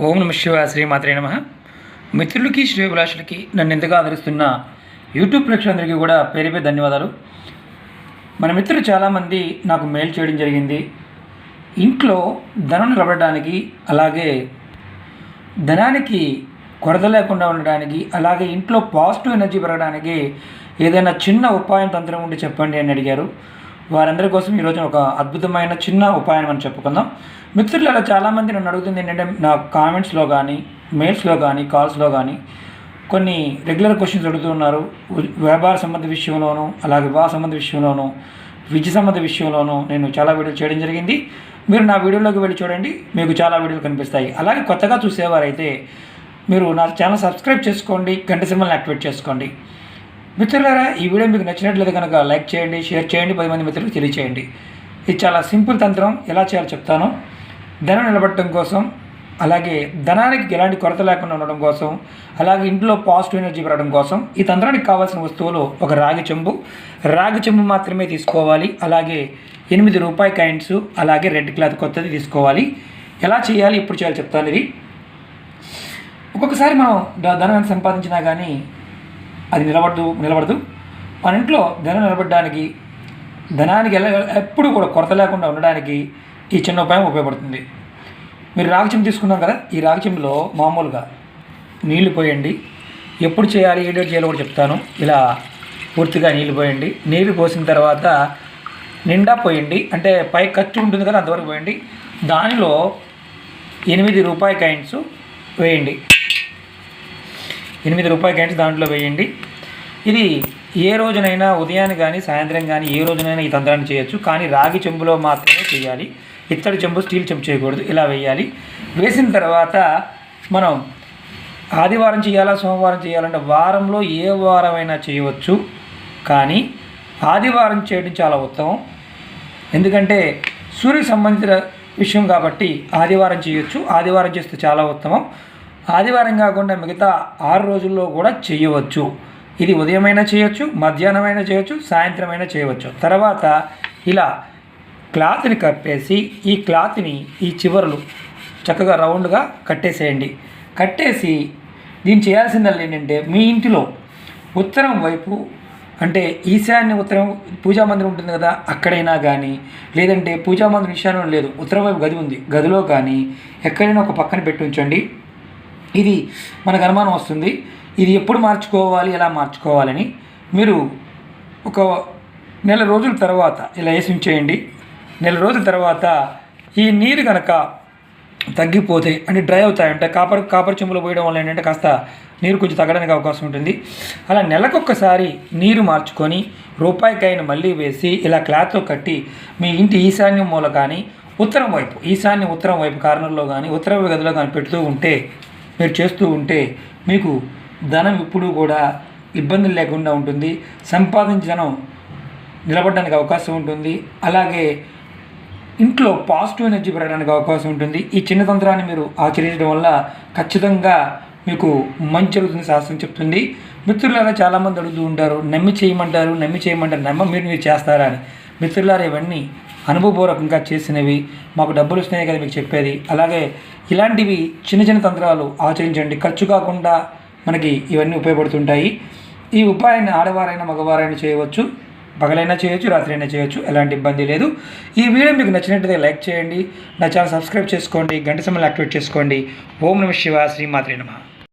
ఓం నమ శివ శ్రీమాత్రే నమ. మిత్రులకి శ్రేభిలాషులకి నన్ను ఎంతగా ఆదరిస్తున్న యూట్యూబ్ ప్రేక్షకులందరికీ కూడా పేరు పేరు ధన్యవాదాలు. మన మిత్రులు చాలామంది నాకు మెయిల్ చేయడం జరిగింది. ఇంట్లో ధనం నిలబడడానికి అలాగే ధనానికి కొరత లేకుండా ఉండడానికి అలాగే ఇంట్లో పాజిటివ్ ఎనర్జీ పెరగడానికి ఏదైనా చిన్న ఉపాయం తంత్రం ఉంటే చెప్పండి అని అడిగారు. వారందరి కోసం ఈరోజు ఒక అద్భుతమైన చిన్న ఉపాయం మనం చెప్పుకుందాం. మిత్రులు అలా చాలామంది నన్ను అడుగుతుంది ఏంటంటే నా కామెంట్స్లో కానీ మెయిల్స్లో కానీ కాల్స్లో కానీ కొన్ని రెగ్యులర్ క్వశ్చన్స్ అడుగుతున్నారు వ్యాపార సంబంధ విషయంలోనూ అలాగే వివాహ సంబంధ విషయంలోనూ విద్య సంబంధ విషయంలోనూ నేను చాలా వీడియోలు చేయడం జరిగింది. మీరు నా వీడియోలోకి వెళ్ళి చూడండి మీకు చాలా వీడియోలు కనిపిస్తాయి. అలాగే కొత్తగా చూసేవారైతే మీరు నా ఛానల్ సబ్స్క్రైబ్ చేసుకోండి గంట సింబల్ని యాక్టివేట్ చేసుకోండి. మిత్రులారా ఈ వీడియో మీకు నచ్చినట్లయితే కనుక లైక్ చేయండి షేర్ చేయండి పది మంది మిత్రులకు తెలియచేయండి. ఇది చాలా సింపుల్ తంత్రం ఎలా చేయాలో చెప్తాను. ధనం నిలబడటం కోసం అలాగే ధనానికి ఎలాంటి కొరత లేకుండా ఉండడం కోసం అలాగే ఇంట్లో పాజిటివ్ ఎనర్జీ పెరగడం కోసం ఈ తంత్రానికి కావాల్సిన వస్తువులు ఒక రాగి చెంబు. రాగి చెంబు మాత్రమే తీసుకోవాలి అలాగే ఎనిమిది రూపాయి కాయిన్స్ అలాగే రెడ్ క్లాత్ కొత్తది తీసుకోవాలి. ఎలా చేయాలి ఎప్పుడు చేయాలి చెప్తాను ఇది. ఒక్కొక్కసారి మనం ధనం ఎంత సంపాదించినా కానీ అది నిలబడదు నిలబడదు. మన ఇంట్లో ధనం నిలబడడానికి ధనానికి ఎలా ఎప్పుడు కూడా కొరత లేకుండా ఉండడానికి ఈ చిన్న ఉపాయం ఉపయోగపడుతుంది. మీరు రాగి తీసుకున్నాం కదా ఈ రాగి మామూలుగా నీళ్ళు పోయండి. ఎప్పుడు చేయాలి ఏ డేట్ చేయాలో కూడా చెప్తాను. ఇలా పూర్తిగా నీళ్ళు పోయండి. నీళ్ళు పోసిన తర్వాత నిండా పోయండి. అంటే పై ఖర్చు ఉంటుంది కదా అంతవరకు పోయండి. దానిలో ఎనిమిది రూపాయి కాయిన్స్ వేయండి. ఎనిమిది రూపాయి కాయిన్స్ దాంట్లో వేయండి. ఇది ఏ రోజునైనా ఉదయాన్ని కానీ సాయంత్రం కానీ ఏ రోజునైనా ఈ తంత్రాన్ని చేయొచ్చు. కానీ రాగి చెంబులో మాత్రమే చేయాలి. ఇత్తడి చెంబు స్టీల్ చెంబు చేయకూడదు. ఇలా వేయాలి. వేసిన తర్వాత మనం ఆదివారం చేయాలా సోమవారం చేయాలంటే వారంలో ఏ వారమైనా చేయవచ్చు. కానీ ఆదివారం చేయడం చాలా ఉత్తమం. ఎందుకంటే సూర్య సంబంధిత విషయం కాబట్టి ఆదివారం చేయొచ్చు. ఆదివారం చేస్తే చాలా ఉత్తమం. ఆదివారం కాకుండా మిగతా ఆరు రోజుల్లో కూడా చేయవచ్చు. ఇది ఉదయమైనా చేయొచ్చు మధ్యాహ్నమైనా చేయొచ్చు సాయంత్రమైనా చేయవచ్చు. తర్వాత ఇలా క్లాత్ని కప్పేసి ఈ క్లాత్ని ఈ చివరలు చక్కగా రౌండ్గా కట్టేసేయండి. కట్టేసి దీన్ని చేయాల్సిందల్లా ఏంటంటే మీ ఇంటిలో ఉత్తరం వైపు అంటే ఈశాన్య ఉత్తరం పూజా మందిరం ఉంటుంది కదా అక్కడైనా కానీ లేదంటే పూజా మందిరం ఈశాన్యం లేదు ఉత్తరం వైపు గది ఉంది. గదిలో కానీ ఎక్కడైనా ఒక పక్కన పెట్టి ఉంచండి. ఇది మనకు అనుమానం వస్తుంది. ఇది ఎప్పుడు మార్చుకోవాలి ఎలా మార్చుకోవాలని మీరు ఒక నెల రోజుల తర్వాత ఇలా వేసి ఉంచేయండి నెల రోజుల తర్వాత ఈ నీరు కనుక తగ్గిపోతే అంటే డ్రై అవుతాయంటే కాపర్ కాపర్ చెంబులో పోయడం వల్ల ఏంటంటే కాస్త నీరు కొంచెం తగ్గడానికి అవకాశం ఉంటుంది. అలా నెలకొకసారి నీరు మార్చుకొని రూపాయికాయను మళ్ళీ వేసి ఇలా క్లాత్తో కట్టి మీ ఇంటి ఈశాన్యం మూల కానీ ఉత్తరం వైపు ఈశాన్యం ఉత్తరం వైపు కార్నర్లో కానీ ఉత్తర గదిలో కానీ పెడుతూ ఉంటే మీరు చేస్తూ ఉంటే మీకు ధనం ఎప్పుడూ కూడా ఇబ్బందులు లేకుండా ఉంటుంది. సంపాదించడం ధనం నిలబడడానికి అవకాశం ఉంటుంది. అలాగే ఇంట్లో పాజిటివ్ ఎనర్జీ పెరగడానికి అవకాశం ఉంటుంది. ఈ చిన్న తంత్రాన్ని మీరు ఆచరించడం వల్ల ఖచ్చితంగా మీకు మంచి జరుగుతుంది శాస్త్రం చెప్తుంది. మిత్రులారా చాలామంది అడుగుతూ ఉంటారు నమ్మి చేయమంటారు నమ్మి చేయమంటారు నమ్మ మీరు మీరు చేస్తారా అని. మిత్రులారా ఇవన్నీ అనుభవపూర్వకంగా చేసినవి మాకు డబ్బులు వస్తున్నాయి కదా మీకు చెప్పేది. అలాగే ఇలాంటివి చిన్న చిన్న తంత్రాలు ఆచరించండి. ఖర్చు కాకుండా మనకి ఇవన్నీ ఉపయోగపడుతుంటాయి. ఈ ఉపాయాన్ని ఆడవారైనా మగవారైనా చేయవచ్చు. పగలైనా చేయొచ్చు రాత్రి అయినా చేయొచ్చు. ఎలాంటి ఇబ్బంది లేదు. ఈ వీడియో మీకు నచ్చినట్లయితే లైక్ చేయండి. నా ఛానల్ సబ్స్క్రైబ్ చేసుకోండి. గంట సమయంలో యాక్టివేట్ చేసుకోండి. ఓం నమ శివ శ్రీమాత్రి నమ.